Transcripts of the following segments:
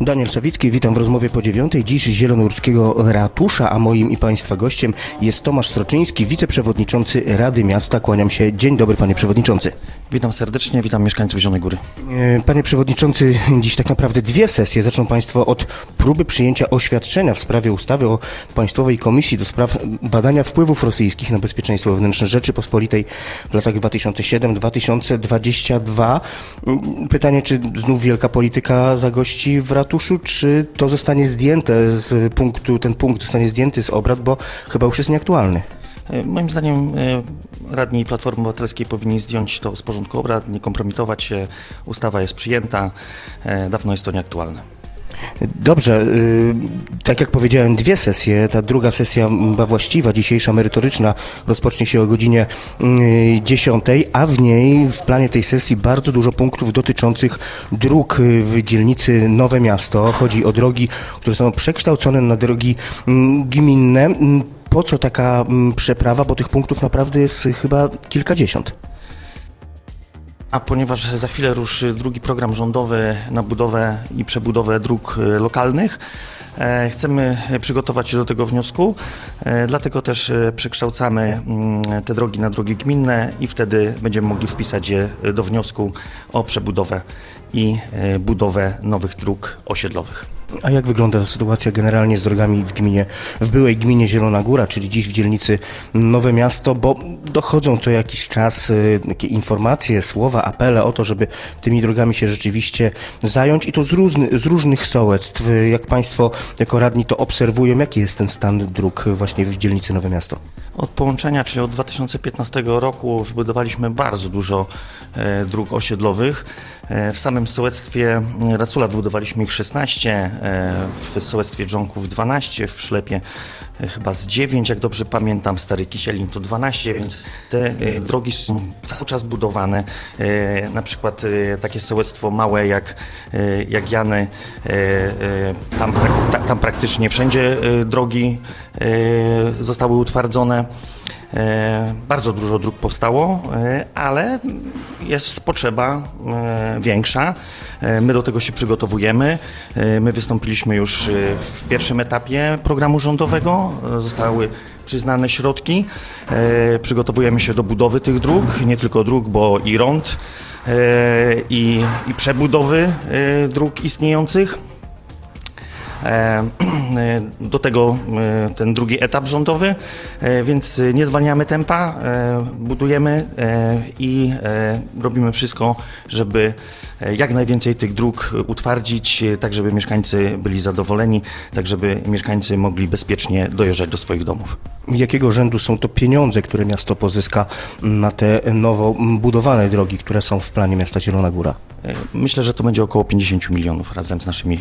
Daniel Sawicki, witam w rozmowie po dziewiątej. Dziś z Zielonogórskiego Ratusza, a moim i Państwa gościem jest Tomasz Sroczyński, wiceprzewodniczący Rady Miasta. Kłaniam się. Dzień dobry, panie przewodniczący. Witam serdecznie, witam mieszkańców Zielonej Góry. E, Panie przewodniczący, dziś tak naprawdę dwie sesje. Zaczną Państwo od próby przyjęcia oświadczenia w sprawie ustawy o Państwowej Komisji do spraw badania wpływów rosyjskich na bezpieczeństwo wewnętrzne Rzeczypospolitej w latach 2007-2022. Mm, Pytanie, czy znów wielka polityka zagości w ratuszu, czy to zostanie zdjęte z punktu, ten punkt zostanie zdjęty z obrad, bo chyba już jest nieaktualny. E, Moim zdaniem e, radni Platformy Obywatelskiej powinni zdjąć to z porządku obrad, nie kompromitować się. Ustawa jest przyjęta, e, dawno jest to nieaktualne. Dobrze, y, tak jak powiedziałem, dwie sesje. Ta druga sesja właściwa, dzisiejsza, merytoryczna, rozpocznie się o godzinie y, 10, a w niej, w planie tej sesji, bardzo dużo punktów dotyczących dróg y, w dzielnicy Nowe Miasto. Chodzi o drogi, które są przekształcone na drogi gminne. Po co taka przeprawa? Bo tych punktów naprawdę jest y, chyba kilkadziesiąt. A ponieważ za chwilę ruszy drugi program rządowy na budowę i przebudowę dróg e, lokalnych, e, chcemy przygotować się do tego wniosku, e, dlatego też przekształcamy mm, te drogi na drogi gminne i wtedy będziemy mogli wpisać je do wniosku o przebudowę i budowę nowych dróg osiedlowych. A jak wygląda sytuacja generalnie z drogami w gminie, w byłej gminie Zielona Góra, czyli dziś w dzielnicy Nowe Miasto, bo dochodzą co jakiś czas y, takie informacje, słowa, apele o to, żeby tymi drogami się rzeczywiście zająć i to z, różny, z różnych sołectw. Jak Państwo jako radni to obserwują, jaki jest ten stan dróg właśnie w dzielnicy Nowe Miasto? Od połączenia, czyli od 2015 roku, wybudowaliśmy bardzo dużo e, dróg osiedlowych. E, w samym sołectwie Racula wybudowaliśmy ich 16, e, w sołectwie Dżonków 12, w Przylepie e, chyba z 9, jak dobrze pamiętam, Stary Kisielin to 12, więc te e, drogi są cały czas budowane. E, na przykład e, takie sołectwo małe jak, e, jak Jany, e, e, tam, tam praktycznie wszędzie e, drogi e, zostały utwardzone. E, Bardzo dużo dróg powstało, e, ale jest potrzeba e, większa. My do tego się przygotowujemy. My wystąpiliśmy już w pierwszym etapie programu rządowego. Zostały przyznane środki. Przygotowujemy się do budowy tych dróg, nie tylko dróg, bo i rond, i, i przebudowy dróg istniejących. E, Do tego e, ten drugi etap rządowy, e, więc nie zwalniamy tempa, e, budujemy e, i e, robimy wszystko, żeby e, jak najwięcej tych dróg utwardzić, e, tak żeby mieszkańcy byli zadowoleni, tak żeby mieszkańcy mogli bezpiecznie dojeżdżać do swoich domów. Jakiego rzędu są to pieniądze, które miasto pozyska na te nowo budowane drogi, które są w planie miasta Zielona Góra? Myślę, że to będzie około 50 milionów razem z naszymi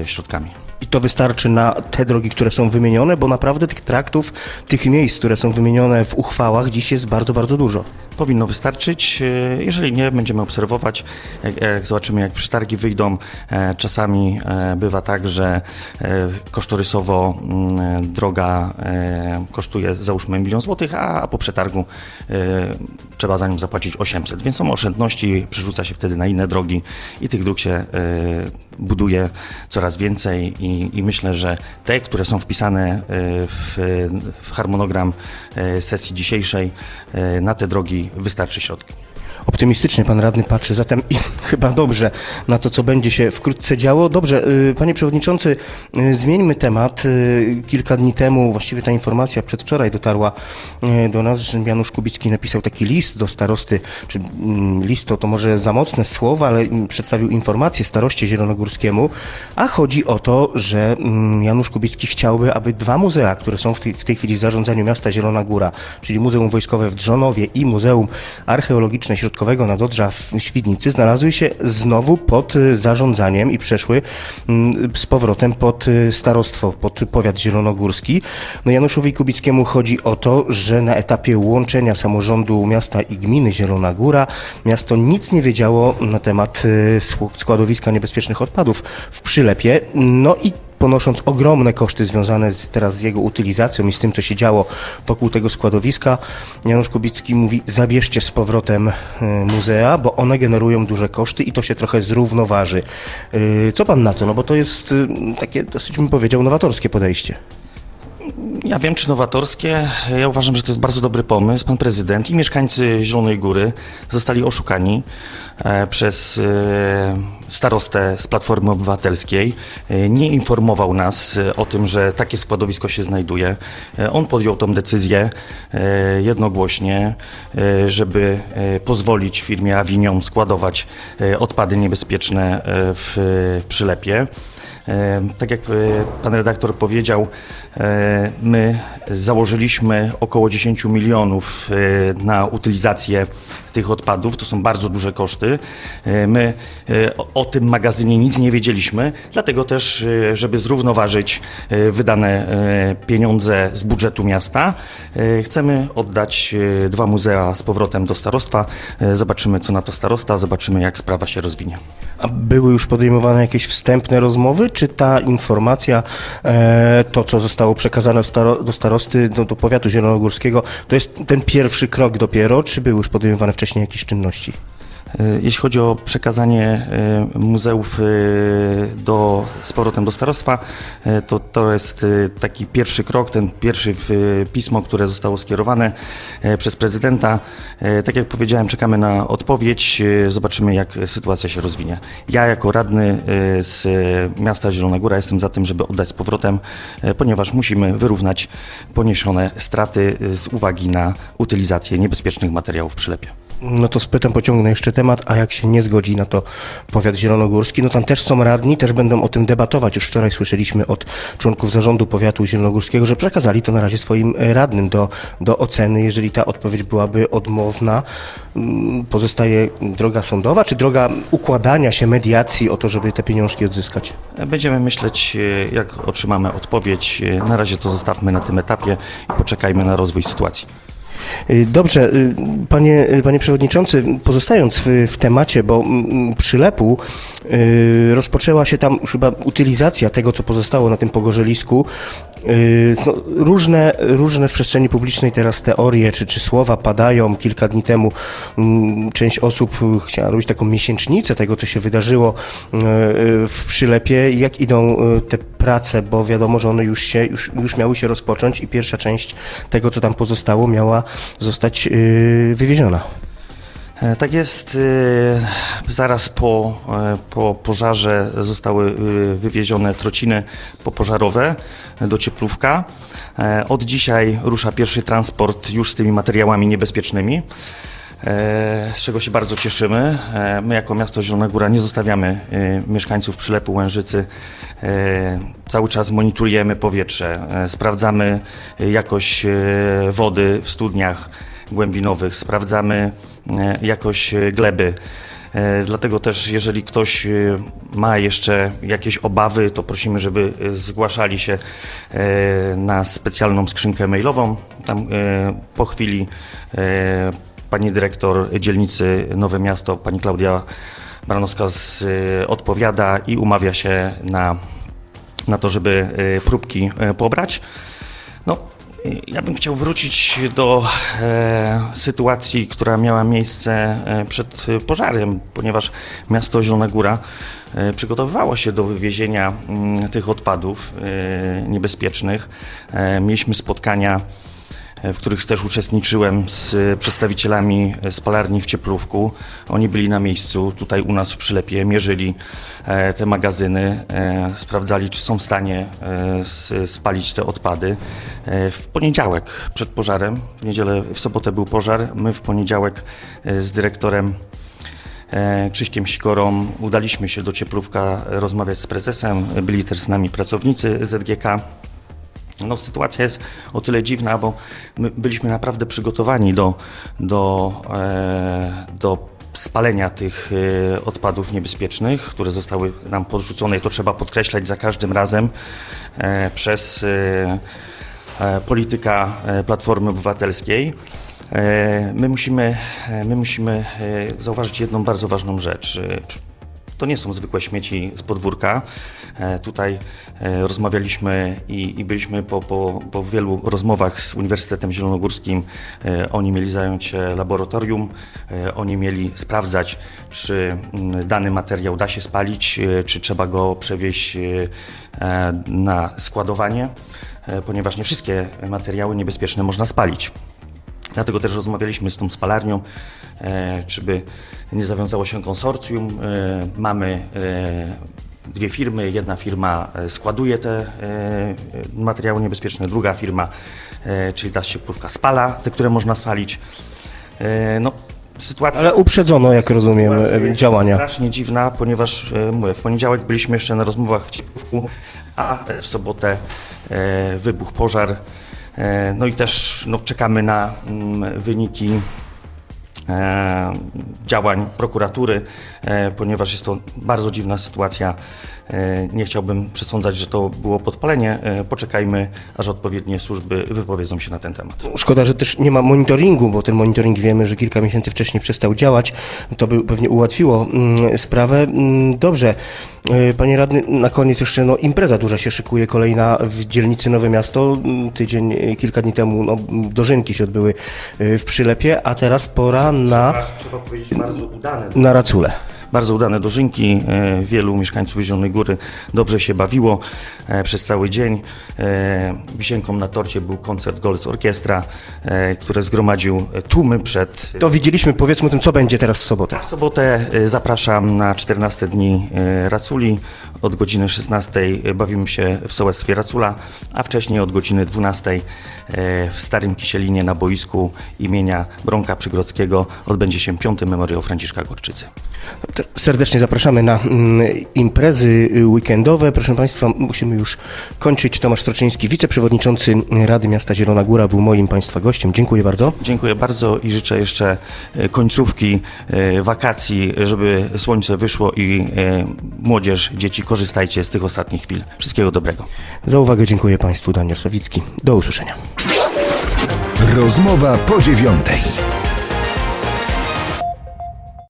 e, środkami. I to wystarczy na te drogi, które są wymienione, bo naprawdę tych traktów, tych miejsc, które są wymienione w uchwałach, dziś jest bardzo, bardzo dużo. Powinno wystarczyć. E, Jeżeli nie, będziemy obserwować. Jak, zobaczymy, jak przetargi wyjdą, e, czasami e, bywa tak, że kosztorysowo mm, droga kosztuje załóżmy milion złotych, a po przetargu trzeba za nią zapłacić 800. Więc są oszczędności, przerzuca się wtedy na inne drogi i tych dróg się buduje coraz więcej i, i myślę, że te, które są wpisane e, w, w harmonogram e, sesji dzisiejszej, e, na te drogi wystarczy środki. Optymistycznie pan radny patrzy, zatem chyba dobrze na to, co będzie się wkrótce działo. Dobrze, y, panie przewodniczący, y, zmieńmy temat. Y, Kilka dni temu, właściwie ta informacja przedwczoraj dotarła do nas, że Janusz Kubicki napisał taki list do starosty, czy mm, list to, to może za mocne słowa, ale mm, przedstawił informację staroście zielonogórskiemu, a chodzi o to, że mm, Janusz Kubicki chciałby, aby dwa muzea, które są w tej, w tej chwili w zarządzaniu miasta Zielona Góra, czyli Muzeum Wojskowe w Drzonowie i Muzeum Archeologiczne Środkowego Nadodrza w Świdnicy, znalazły się znowu pod y, zarządzaniem i przeszły mm, z powrotem pod y, starostwo, pod powiat zielonogórski. No Januszowi Kubickiemu chodzi o to, że na etapie łączenia samorządu miasta i gminy Zielona Góra miasto nic nie wiedziało na temat y, składowiska niebezpiecznych odpadów w Przylepie. No i ponosząc ogromne koszty związane z, teraz z jego utylizacją i z tym, co się działo wokół tego składowiska, Janusz Kubicki mówi, zabierzcie z powrotem e, muzea, bo one generują duże koszty i to się trochę zrównoważy. E, Co pan na to? No bo to jest e, takie dosyć, bym powiedział, nowatorskie podejście. Ja wiem, czy nowatorskie. Ja uważam, że to jest bardzo dobry pomysł. Pan prezydent i mieszkańcy Zielonej Góry zostali oszukani e, przez e, starostę z Platformy Obywatelskiej. E, Nie informował nas o tym, że takie składowisko się znajduje. On podjął tą decyzję jednogłośnie, żeby pozwolić firmie Avignon składować odpady niebezpieczne w Przylepie. E, Tak jak e, pan redaktor powiedział, e, my założyliśmy około 10 milionów na utylizację tych odpadów. To są bardzo duże koszty. My o- tym magazynie nic nie wiedzieliśmy, dlatego też, żeby zrównoważyć wydane pieniądze z budżetu miasta, chcemy oddać dwa muzea z powrotem do starostwa. Zobaczymy, co na to starosta, zobaczymy, jak sprawa się rozwinie. A były już podejmowane jakieś wstępne rozmowy, czy ta informacja, e, to co zostało przekazane do starosty, do, do powiatu zielonogórskiego, to jest ten pierwszy krok dopiero, czy były już podejmowane wcześniej jakieś czynności? E, Jeśli chodzi o przekazanie e, muzeów e, do, z powrotem do starostwa, to to jest taki pierwszy krok, ten pierwszy pismo, które zostało skierowane przez prezydenta. Tak jak powiedziałem, czekamy na odpowiedź, zobaczymy jak sytuacja się rozwinie. Ja jako radny z miasta Zielona Góra jestem za tym, żeby oddać z powrotem, ponieważ musimy wyrównać poniesione straty z uwagi na utylizację niebezpiecznych materiałów w przylepie. No to spytam, pociągnę jeszcze temat, a jak się nie zgodzi na to powiat zielonogórski, no tam też są radni, też będą o tym debatować. Już wczoraj słyszeliśmy od członków zarządu powiatu zielonogórskiego, że przekazali to na razie swoim radnym do, do oceny. Jeżeli ta odpowiedź byłaby odmowna, mm, pozostaje droga sądowa, czy droga układania się, mediacji o to, żeby te pieniążki odzyskać? Będziemy myśleć, e, jak otrzymamy odpowiedź. E, Na razie to zostawmy na tym etapie i poczekajmy na rozwój sytuacji. Y, Dobrze, y, panie, y, panie przewodniczący, pozostając w, w temacie, bo mm, przylepu y, rozpoczęła się tam chyba utylizacja tego, co pozostało na tym pogorzelisku. Y, No, różne, różne w przestrzeni publicznej teraz teorie czy, czy słowa padają. Kilka dni temu mm, część osób chciała robić taką miesięcznicę tego, co się wydarzyło y, y, w przylepie. Jak idą te prace, bo wiadomo, że one już się, już, już miały się rozpocząć i pierwsza część tego, co tam pozostało, miała zostać wywieziona. E, Tak jest. e, Zaraz po, e, po pożarze zostały wywiezione trociny popożarowe do Cieplówka. Od dzisiaj rusza pierwszy transport już z tymi materiałami niebezpiecznymi. Z czego się bardzo cieszymy. My, jako miasto Zielona Góra, nie zostawiamy mieszkańców przylepu Łężycy. Cały czas monitorujemy powietrze, sprawdzamy jakość wody w studniach głębinowych, sprawdzamy e, jakość e, gleby. E, Dlatego też, jeżeli ktoś ma jeszcze jakieś obawy, to prosimy, żeby zgłaszali się na specjalną skrzynkę mailową. Tam po chwili pani dyrektor dzielnicy Nowe Miasto, pani Klaudia Baranowska odpowiada i umawia się na, na to, żeby próbki pobrać. No, ja bym chciał wrócić do e, sytuacji, która miała miejsce e, przed pożarem, ponieważ miasto Zielona Góra e, przygotowywało się do wywiezienia mm, tych odpadów e, niebezpiecznych. E, mieliśmy spotkania w których też uczestniczyłem z e, przedstawicielami e, spalarni w Cieplówku. Oni byli na miejscu, tutaj u nas w Przylepie, mierzyli e, te magazyny, sprawdzali, czy są w stanie spalić te odpady. W poniedziałek przed pożarem, w niedzielę, w sobotę był pożar, my w poniedziałek z dyrektorem Krzyśkiem Sikorą udaliśmy się do Cieplówka rozmawiać z prezesem, byli też z nami pracownicy ZGK. No, sytuacja jest o tyle dziwna, bo my byliśmy naprawdę przygotowani do, do, e, do spalenia tych e, odpadów niebezpiecznych, które zostały nam podrzucone i to trzeba podkreślać za każdym razem e, przez e, polityka Platformy Obywatelskiej. My musimy, my musimy zauważyć jedną bardzo ważną rzecz. To nie są zwykłe śmieci z podwórka. E, Tutaj e, rozmawialiśmy i, i byliśmy po, po, po wielu rozmowach z Uniwersytetem Zielonogórskim. E, Oni mieli zająć się laboratorium, oni mieli sprawdzać, czy mm, dany materiał da się spalić, czy trzeba go przewieźć na składowanie, ponieważ nie wszystkie materiały niebezpieczne można spalić. Dlatego też rozmawialiśmy z tą spalarnią, e, czy by nie zawiązało się konsorcjum. E, mamy e, dwie firmy. Jedna firma e, składuje te materiały niebezpieczne, druga firma, czyli ta siekówka spala, te, które można spalić. No, sytuacja Ale uprzedzono, jak rozumiem, działania. strasznie dziwna, ponieważ mówię, w poniedziałek byliśmy jeszcze na rozmowach w Ciepłówku, a w sobotę wybuchł pożar. E, no i też no, czekamy na mm, wyniki działań prokuratury, e, ponieważ jest to bardzo dziwna sytuacja. E, nie chciałbym przesądzać, że to było podpalenie. E, poczekajmy, aż odpowiednie służby wypowiedzą się na ten temat. Szkoda, że też nie ma monitoringu, bo ten monitoring wiemy, że kilka miesięcy wcześniej przestał działać. To by pewnie ułatwiło mm, sprawę. Mm, Dobrze. E, Panie radny, na koniec jeszcze no, impreza duża się szykuje, kolejna w dzielnicy Nowe Miasto. Mm, Tydzień, e, kilka dni temu no, dożynki się odbyły e, w Przylepie, a teraz pora na, Trzeba powiedzieć bardzo udane na Racule. Bardzo udane dożynki. E, Wielu mieszkańców Zielonej Góry dobrze się bawiło e, przez cały dzień. E, Wisienką na torcie był koncert Golec Orkiestra, e, który zgromadził tłumy przed To widzieliśmy, powiedzmy tym, co będzie teraz w sobotę. w sobotę e, zapraszam na 14 dni e, Raculi. Od godziny 16 bawimy się w sołectwie Racula, a wcześniej od godziny 12 e, w Starym Kisielinie na boisku imienia Bronka Przygrodzkiego odbędzie się piąty memoriał Franciszka Gorczycy. Te- Serdecznie zapraszamy na mm, imprezy y, weekendowe. Proszę Państwa, musimy już kończyć. Tomasz Stroczyński, wiceprzewodniczący Rady Miasta Zielona Góra, był moim Państwa gościem. Dziękuję bardzo. Dziękuję bardzo i życzę jeszcze e, końcówki e, wakacji, żeby słońce wyszło i e, młodzież, dzieci korzystajcie z tych ostatnich chwil. Wszystkiego dobrego. Za uwagę dziękuję Państwu. Daniel Sawicki. Do usłyszenia. Rozmowa po dziewiątej.